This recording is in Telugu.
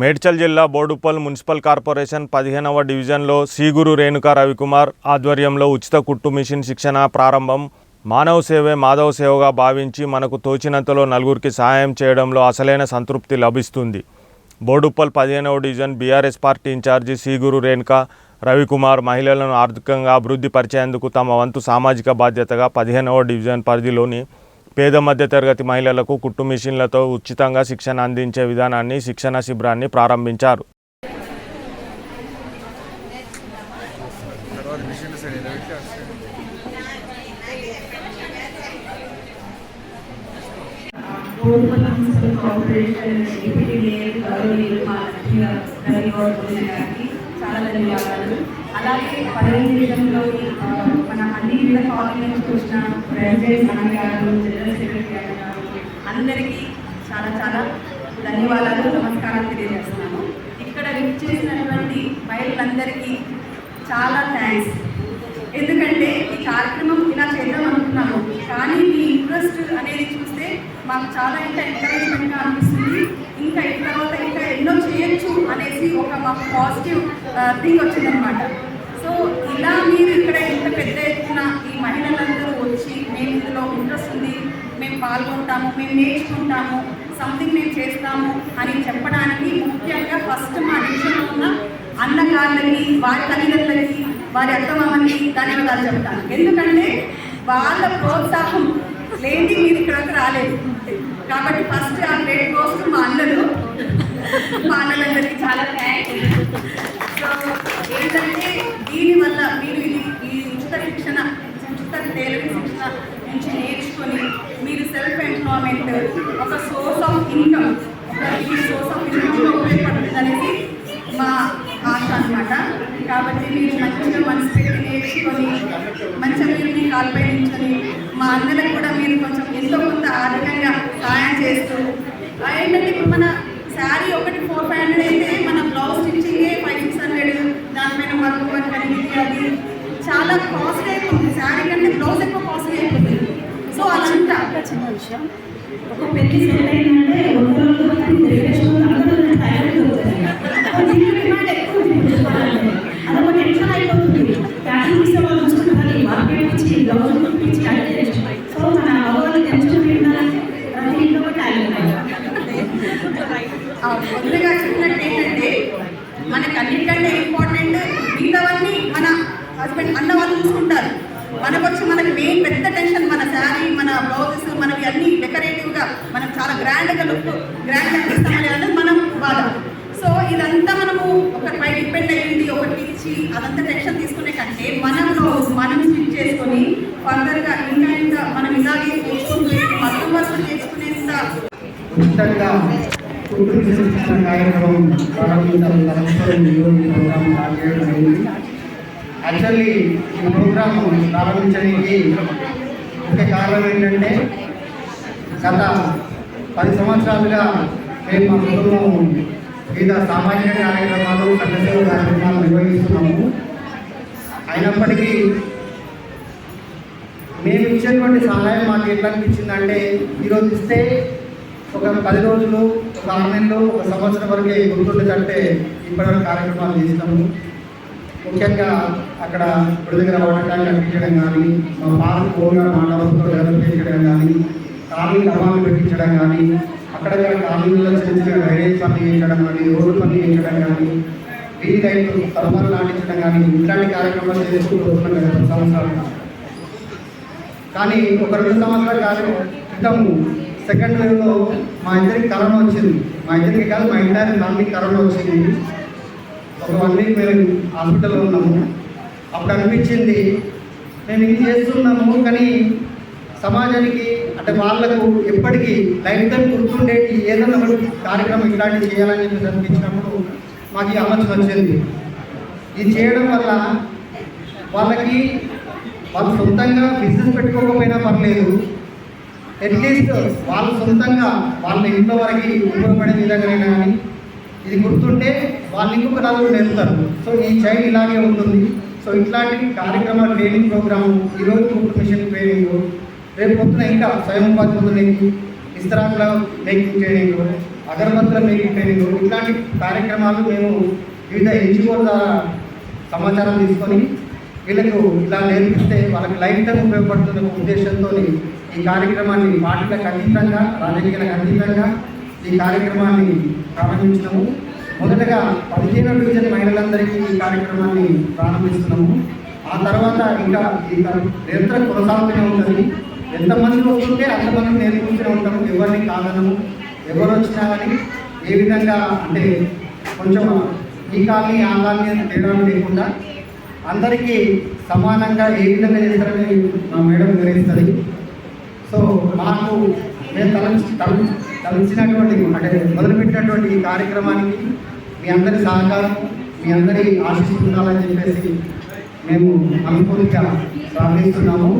మేడ్చల్ జిల్లా బోడుపల్ మున్సిపల్ కార్పొరేషన్ పదిహేనవ డివిజన్లో సీగురు రేణుకా రవికుమార్ ఆధ్వర్యంలో ఉచిత కుట్టు మిషన్ శిక్షణ ప్రారంభం. మానవ సేవే మాధవ సేవగా భావించి మనకు తోచినంతలో నలుగురికి సహాయం చేయడంలో అసలైన సంతృప్తి లభిస్తుంది. బోడుప్పల్ పదిహేనవ division BRS party incharge Seeguru Renuka Ravikumar మహిళలను ఆర్థికంగా అభివృద్ధి పరిచేందుకు తమ వంతు సామాజిక బాధ్యతగా పదిహేనవ డివిజన్ పరిధిలోని పేద మధ్యతరగతి మహిళలకు కుట్టు మిషన్లతో ఉచితంగా శిక్షణ అందించే విధానాన్ని శిక్షణ శిబిరాన్ని ప్రారంభించారు. తర్వాత చాలా ధన్యవాదాలు అలాగే పదహైదు నిమిషంలోని మన అన్ని వివిధ కాలనీ నుంచి వచ్చిన ప్రెసిడెంట్ అన్న గారు జనరల్ సెక్రటరీ గారు అందరికీ చాలా చాలా ధన్యవాదాలు నమస్కారం తెలియజేస్తున్నాము ఇక్కడ చేసినటువంటి మహిళలందరికీ చాలా థ్యాంక్స్ ఎందుకంటే ఈ కార్యక్రమం ఇలా చేద్దాం అనుకున్నాము కానీ మీ ఇంట్రెస్ట్ అనేది చూస్తే మాకు చాలా ఇంకా ఎంకరేజ్మెంట్గా అనిపిస్తుంది. ఇంకా ఈ ఇంకా చేయొచ్చు అనేసి ఒక మాకు పాజిటివ్ థింగ్ వచ్చిందనమాట సో ఇలా మీరు ఇక్కడ ఇంత పెద్ద ఎత్తున ఈ మహిళలందరూ వచ్చి మేము ఇందులో ఇంట్రెస్ట్ ఉంది మేము పాల్గొంటాము మేము నేర్చుకుంటాము సంథింగ్ మేము చేస్తాము అని చెప్పడానికి ముఖ్యంగా ఫస్ట్ మా దేశంలో ఉన్న అన్నగారులకి వారి తల్లిదండ్రులకి వారి అత్తమామకి ధన్యవాదాలు చెప్తాను. ఎందుకంటే వాళ్ళ ప్రోత్సాహం లేని మీరు ఇక్కడికి రాలేదు. కాబట్టి ఫస్ట్ ఆ గ్రేట్ కోస్ట్ మా అన్నలు మా అన్నలందరికీ చాలా థ్యాంక్స్ సో ఏంటంటే దీనివల్ల మీరు ఇది ఈ ఉచిత శిక్షణ ఉచిత టైలరింగ్ శిక్షణ నుంచి నేర్చుకొని మీరు సెల్ఫ్ ఎంప్లాయ్మెంట్ ఒక సోర్స్ ఆఫ్ ఇన్కమ్ ఒక సోర్స్ ఆఫ్ ఇన్కమ్ ఉపయోగపడుతుంది అనేది మా ఆశ అనమాట కాబట్టి మీరు మంచిగా మనసు పెట్టి నేర్చుకొని మంచిగా మీరు మీ కాలుపై నించుని మా అందరికి కూడా మీరు కొంచెం ఎంతో కొంత ఆర్థికంగా సహాయం చేస్తూ ఏంటంటే ఇప్పుడు మన శారీ ఒకటి ఫోర్ ఫైవ్ హండ్రెడ్ అయితే మన బ్లౌజ్ స్టిచ్చింగే ఫైవ్ సిక్స్ హండ్రెడ్ దానిపైన వర్క్ వర్క్ అనేది అది. చాలా కాస్ట్లీ అయిపోతుంది. శారీ కంటే బ్లౌజ్ ఎక్కువ కాస్ట్లీ అయిపోతుంది. సో అదంతా. చిన్న విషయం. ఒక పెళ్ళి సెట్ అయిందంటే ముందుగా చెప్పినట్టు ఏంటంటే మనకి అన్నిటికంటే ఇంపార్టెంట్ మిగతావన్నీ మన హస్బెండ్ అన్న వాళ్ళు చూసుకుంటారు. మనకు వచ్చి మనకి మెయిన్ పెద్ద టెన్షన్ మన శారీ మన బ్లౌజెస్ మనకి అన్ని డెకరేటివ్గా మనం చాలా గ్రాండ్గా లుక్ గ్రాండ్గా ఇస్తామని అనేది మనం బాధ సో ఇదంతా మనము ఒకటిపై డిపెండ్ అయ్యింది ఒకటి ఇచ్చి అదంతా టెన్షన్ తీసుకునే కంటే మనం బ్లౌజ్ మనం స్టిచ్ చేసుకొని ఫర్దర్గా ఇంకా ఇంకా మనం ఇలాగే నేర్చుకుంటూ మొత్తం వరకు చేసుకునేంత కుటుంబ కార్యక్రమం ప్రారంభించాలని ఈరోజు ఈ ప్రోగ్రాం స్టార్ట్ చేయడం అయింది యాక్చువల్లీ ఈ ప్రోగ్రాం ప్రారంభించడానికి ముఖ్య కారణం ఏంటంటే గత పది సంవత్సరాలుగా మేము మా కుటుంబం వివిధ సామాజిక కార్యక్రమాలు సంఘసేవ కార్యక్రమాలు నిర్వహిస్తున్నాము. అయినప్పటికీ మేము ఇచ్చినటువంటి సహాయం మాకు ఎట్లా అనిపించిందంటే ఈరోజు ఇస్తే ఒక పది రోజులు ఒక ఒక సంవత్సరం వరకే గుర్తుండదంటే ఇప్పటివరకు కార్యక్రమాలు చేస్తాము ముఖ్యంగా అక్కడ గుడి దగ్గర వంటకాలు కనిపించడం కానీ మా పార్క్ ఓన్గా మాట్లాడుతూ డెవలప్ చేయించడం కానీ కార్మిక డబ్బాలు పెట్టించడం కానీ అక్కడక్కడ కాలనీలో చిన్న చిన్న డ్రైనేజ్ పని చేయించడం కానీ రోడ్డు పని చేయించడం కానీ వీధి లైట్లు తలమలు నాటించడం కానీ ఇట్లాంటి కార్యక్రమాలు చేసుకుంటూ వస్తున్నాం కదా సంవత్సరాలు కానీ ఒక రెండు సంవత్సరాల కాలం క్రితం సెకండ్ వేవ్లో మా ఇద్దరికి కరోనా వచ్చింది మా ఇద్దరికి కాదు మా ఇంటర్ ఫ్యామిలీకి కరోనా వచ్చింది ఒక వన్ వీక్ మేము హాస్పిటల్లో ఉన్నాము. అప్పుడు అనిపించింది మేము ఇది చేస్తున్నాము కానీ సమాజానికి అంటే వాళ్ళకు ఎప్పటికీ లైఫ్ టైం గుర్తుండేటి ఏదైనా ఒకటి కార్యక్రమం ఇలాంటివి చేయాలని చెప్పి అనిపించినప్పుడు మాకు ఈ ఆలోచన వచ్చింది. ఇది చేయడం వల్ల వాళ్ళకి వాళ్ళు సొంతంగా బిజినెస్ పెట్టుకోకపోయినా పర్లేదు అట్లీస్ట్ వాళ్ళు సొంతంగా వాళ్ళ ఇంట్లో వరకు ఉపయోగపడే విధంగా కానీ ఇది గుర్తుంటే వాళ్ళు ఇంకొక నలుగురు వెళ్తారు. సో ఈ చైల్డ్ ఇలాగే ఉంటుంది. సో ఇట్లాంటి కార్యక్రమాలు ట్రైనింగ్ ప్రోగ్రాము ఈరోజు కుటుంబ మిషన్ ట్రైనింగ్ రేపు పొద్దున ఇంకా స్వయం ఉపాధి పొందడానికి ఇస్తరాకుల మేకింగ్ ట్రైనింగ్ ఆ అగరబత్తుల మేకింగ్ ట్రైనింగ్ ఇట్లాంటి కార్యక్రమాలు మేము వివిధ ఎన్జిఓల ద్వారా సమాచారం తీసుకొని వీళ్ళకు ఇలా నేర్పిస్తే వాళ్ళకి లైఫ్ టైం ఉపయోగపడుతున్న ఒక ఉద్దేశంతో ఈ కార్యక్రమాన్ని పార్టీలకు అతీతంగా రాజకీయాలకు అతీతంగా ఈ కార్యక్రమాన్ని ప్రారంభించినాము. మొదటగా పదిహేను డివిజన్ మహిళలందరికీ ఈ కార్యక్రమాన్ని ప్రారంభిస్తున్నాము. ఆ తర్వాత ఇంకా ఈ నిరంతరం కొనసాగుతూనే ఉంటుంది. ఎంతమంది వస్తుంటే అంతమంది నేర్చుకుంటూనే ఉంటాము. ఎవరిని కాదనము ఎవరు వచ్చినా కానీ ఏ విధంగా అంటే కొంచెం ఈ కాలనీ ఆ కాలనీ అని తేడా లేకుండా అందరికీ సమానంగా ఏ విధంగా చేస్తారని మా మేడం వివరిస్తుంది. సో నాకు నేను తలంచి తల తలంచినటువంటి అంటే మొదలుపెట్టినటువంటి ఈ కార్యక్రమానికి మీ అందరి సహకారం మీ అందరి ఆశీస్సులు ఉండాలని చెప్పేసి మేము అనుకూలంగా ప్రార్థిస్తున్నాము.